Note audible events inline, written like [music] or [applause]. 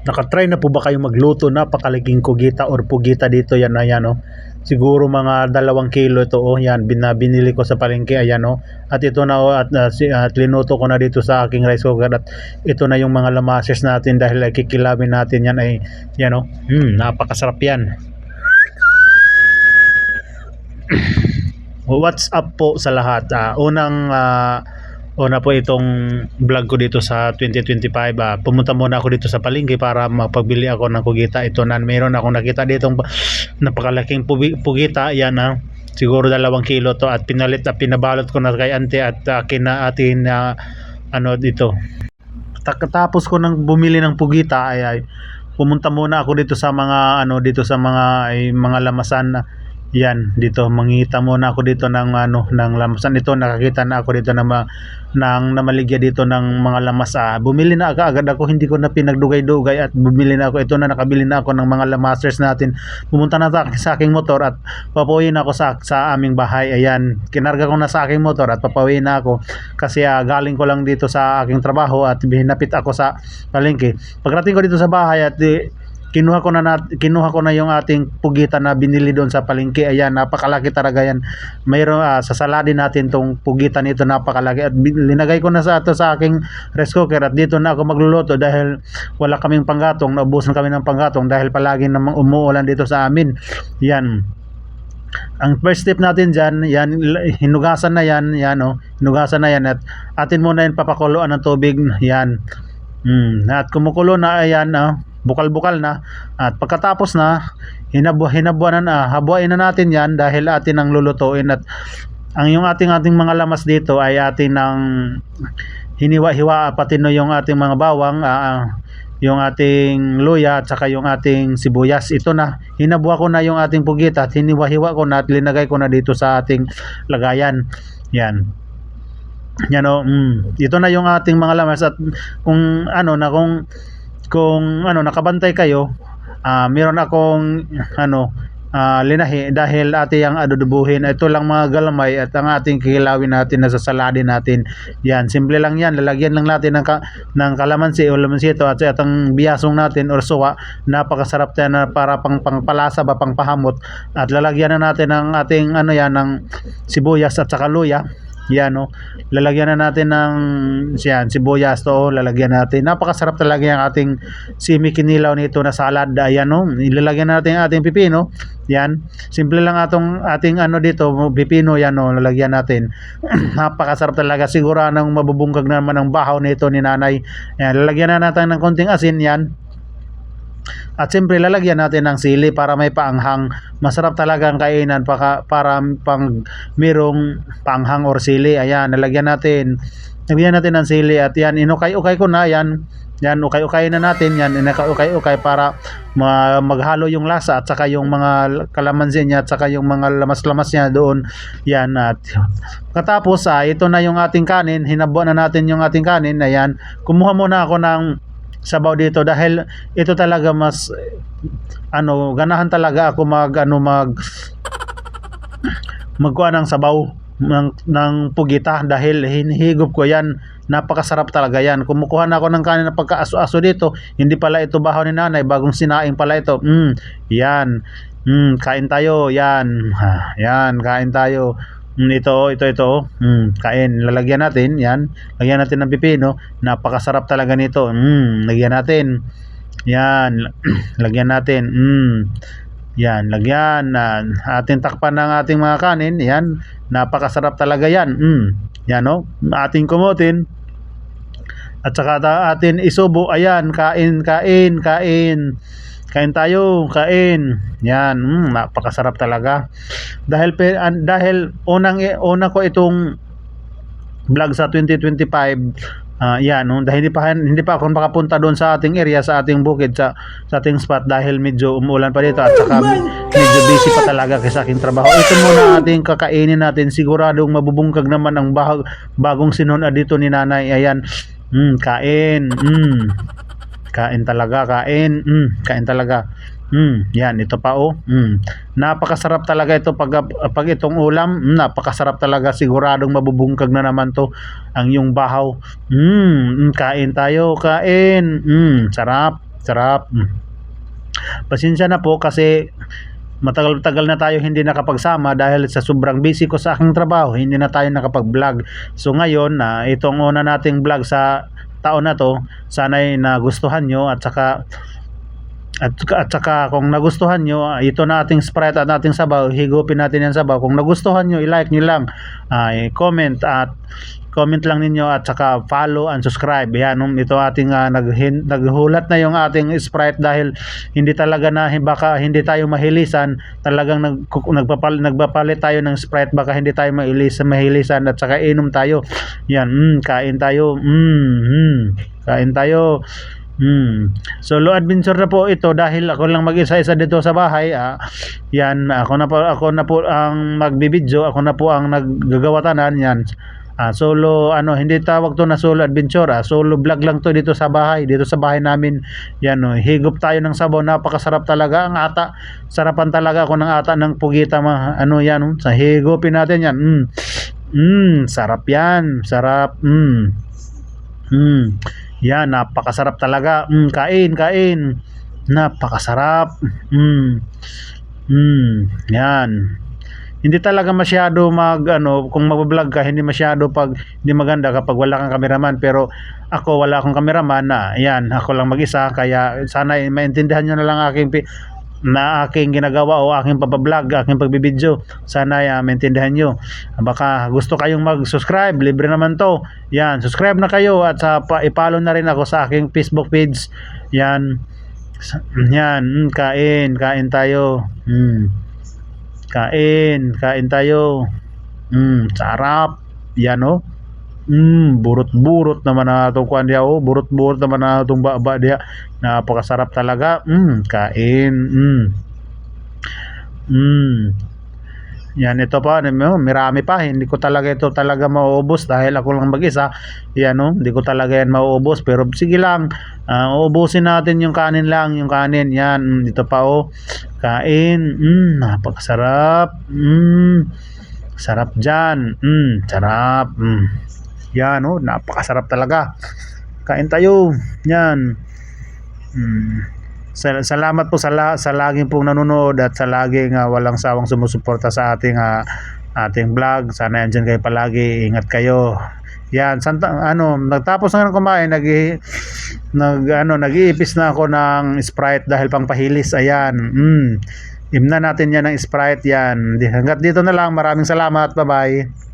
Nakatry na po ba kayo magluto napakalaking kugita or pugita dito yan ayan oh. Siguro mga dalawang kilo ito oh yan bina, binili ko sa palengke ayan oh. At ito na oh at, uh, at linuto ko na dito sa aking rice cooker at ito na yung mga lamases natin dahil ay kikilawin natin yan ay yan oh. Hmm, napakasarap yan. [coughs] What's up po sa lahat? Ah, unang ah, una po itong vlog ko dito sa 2025. Ah, pumunta muna ako dito sa palengke para mapagbili ako ng kugita. Ito na meron akong nakita dito napakalaking pugi- pugita. Yan ah. Siguro dalawang kilo to at pinalit at pinabalot ko na kay ante at akin na atin na ano dito. Tapos ko nang bumili ng pugita ay, ay pumunta muna ako dito sa mga ano dito sa mga ay, mga lamasan na yan dito. Mangita muna ako dito ng ano ng lamasan. Ito nakakita na ako dito ng ng namaligya dito ng mga lamas ah, bumili na agad ako. Hindi ko na pinagdugay-dugay at bumili na ako. Ito na nakabili na ako ng mga lamasers natin. Pumunta na sa, sa aking motor at papuwi ako sa, sa aming bahay. Ayan kinarga ko na sa aking motor at papawi na ako kasi ah, galing ko lang dito sa aking trabaho at hinapit ako sa palengke. Pagdating ko dito sa bahay at eh, kinuha ko na nat, kinuha ko na yung ating pugita na binili doon sa palengke. Ayan napakalaki talaga yan. Mayroon ah, sa saladin natin tong pugita nito napakalaki. At linagay ko na sa ito sa aking rice cooker at dito na ako magluluto dahil wala kaming panggatong naubusan kami ng panggatong dahil palagi namang umuulan dito sa amin. Yan. Ang first step natin dyan, yan, hinugasan na yan, yan oh, hinugasan na yan at atin muna yan papakuluan ng tubig, yan. Mm, at kumukulo na ayan, ah, bukal-bukal na. At pagkatapos na hinabu hinabuan na habuain na natin yan dahil atin ang lulutuin. At ang yung ating ating mga lamas dito ay atin ng hiniwa-hiwa pati no yung ating mga bawang ah, yung ating luya at saka yung ating sibuyas. Ito na hinabuha ko na yung ating pugita at hiniwa-hiwa ko na at linagay ko na dito sa ating lagayan. Yan. Yan o, mm, ito na yung ating mga lamas at kung ano na kung kung ano nakabantay kayo ah meron akong ano ah, linahi dahil ate ang adudubuhin. Ito lang mga galamay at ang ating kikilawin natin na sa saladin natin. Yan simple lang yan. Lalagyan lang natin ng, ka, ng kalamansi o lamansito at, at ang biyasong natin or suwa. Napakasarap yan para pang pangpalasa ba pangpahamot at lalagyan na natin ng ating ano yan ng sibuyas at saka luya yan no. Lalagyan na natin ng yan, sibuyas to, lalagyan natin. Napakasarap talaga yung ating simi kinilaw nito na salad. Ayan no. Ilalagyan natin ang ating pipino. Yan. Simple lang atong ating ano dito, pipino yan no, lalagyan natin. [clears throat] Napakasarap talaga. Siguro nang mabubungkag naman ang bahaw nito ni nanay. Yan, lalagyan na natin ng konting asin yan. At siyempre lalagyan natin ng sili para may paanghang. Masarap talaga ang kainan para, para pang merong paanghang or sili. Ayan, nalagyan natin. Nalagyan natin ng sili at yan, inukay-ukay ko na yan. Yan, ukay-ukay na natin yan. Inaka-ukay-ukay para ma- maghalo yung lasa at saka yung mga kalamansi niya at saka yung mga lamas-lamas niya doon. Yan at katapos ah, ito na yung ating kanin. Hinabuan na natin yung ating kanin. Ayan, kumuha muna ako ng sabaw dito. Dahil ito talaga mas ano ganahan talaga ako mag ano mag magkuha ng sabaw ng, ng pugita. Dahil hinihigop ko yan. Napakasarap talaga yan. Kumukuha na ako ng kanin na pagkaaso-aso dito. Hindi pala ito bahaw ni nanay. Bagong sinaing pala ito. Mm, yan. Mm, kain tayo. Yan. Yan. Kain tayo Mm, ito, ito, ito. Mm, kain. Lalagyan natin. Yan. Lagyan natin ng pipino. Napakasarap talaga nito. Mm, lagyan natin. Yan. [clears throat] lagyan natin. Mm. Yan. Lagyan. Uh, ating takpan ng ating mga kanin. Yan. Napakasarap talaga yan. Mm. Yan, no? Ating kumutin. At saka atin isubo. Ayan. Kain, kain, kain. Kain tayo, kain. Yan, mm, napakasarap talaga. Dahil dahil unang una ko itong vlog sa 2025 Ah, yan, no? dahil hindi pa hindi pa ako makapunta doon sa ating area, sa ating bukid, sa sa ating spot dahil medyo umuulan pa dito at saka medyo busy pa talaga kasi sa aking trabaho. Ito muna ating kakainin natin. Siguradong mabubungkag naman ang bahag, bagong sinuna dito ni Nanay. Ayan. Mm, kain. Mm. Kain talaga, kain. Mm, kain talaga. Mm, yan, ito pa oh. Mm. Napakasarap talaga ito pag pag itong ulam. Mm, napakasarap talaga. Siguradong mabubungkag na naman to ang yung bahaw. Mm, mm, kain tayo, kain. Mm, sarap. Sarap. Mm. Pasensya na po kasi matagal-tagal na tayo hindi nakapagsama dahil sa sobrang busy ko sa aking trabaho, hindi na tayo nakapag-vlog. So ngayon, na itong una nating vlog sa taon na to, sana'y nagustuhan nyo at saka at, at saka kung nagustuhan nyo, ah, ito na ating Sprite at ating sabaw, higupin natin yan sabaw. Kung nagustuhan nyo, i-like nyo lang, ay comment at comment lang ninyo at saka follow and subscribe. Yan, um, ito ating ah, naghin, naghulat na yung ating Sprite dahil hindi talaga na baka hindi tayo mahilisan, talagang nag, nagpapal, nagpapalit tayo ng Sprite baka hindi tayo mahilisan, mahilisan at saka inom tayo. Yan, mm, kain tayo. Mm, mm, kain tayo. Hmm. Solo adventure na po ito dahil ako lang mag-isa-isa dito sa bahay. Ah. Yan, ako na po ako na po ang magbibidyo, ako na po ang naggagawa tanan yan. Ah, solo ano, hindi tawag to na solo adventure, ah. Solo vlog lang to dito sa bahay, dito sa bahay namin. Yan oh, higop tayo ng sabaw, napakasarap talaga ang ata. Sarapan talaga ako ng ata ng pugita ma, ano yan, oh. sa higupin natin yan. Mm. Mm, sarap yan, sarap. Mm. Mm. Yan, napakasarap talaga. Mm, kain, kain. Napakasarap. Mm. Mm, yan. Hindi talaga masyado mag ano, kung magbo-vlog ka, hindi masyado pag hindi maganda kapag wala kang cameraman, pero ako wala akong cameraman na. Yan, ako lang mag-isa kaya sana eh, maintindihan niyo na lang aking na aking ginagawa o aking papablog, aking pagbibideo. Sana ya maintindihan nyo. Baka gusto kayong mag-subscribe, libre naman to. Yan, subscribe na kayo at sa pa, ipalo na rin ako sa aking Facebook page. Yan. Yan, mm, kain, kain tayo. Mm. Kain, kain tayo. Mm, sarap. Yan oh. Mm, burot-burot naman na itong kuan diya. Oh, burot-burot naman na itong baba diya. Napakasarap talaga. Mm, kain. Mm. Mm. Yan ito pa, ano, marami pa. Hindi ko talaga ito talaga mauubos dahil ako lang mag-isa. Yan oh, hindi ko talaga yan mauubos. Pero sige lang, ah, uubusin natin yung kanin lang, yung kanin. Yan, mm, ito pa oh. Kain. Mm, napakasarap. Mm. Sarap dyan. Mm, sarap. Mm. Yan oh, napakasarap talaga. Kain tayo. Yan. Mm. Sal- salamat po sa, la- sa laging pong nanonood at sa laging ah, walang sawang sumusuporta sa ating ah, ating vlog. Sana andyan kayo palagi. Ingat kayo. Yan, santa, ano, nagtapos na ng kumain, nag nag ano, nag-iipis na ako ng Sprite dahil pang pahilis. Ayan. Mm. Imna natin yan ng Sprite yan. Hanggat dito na lang. Maraming salamat. Bye-bye.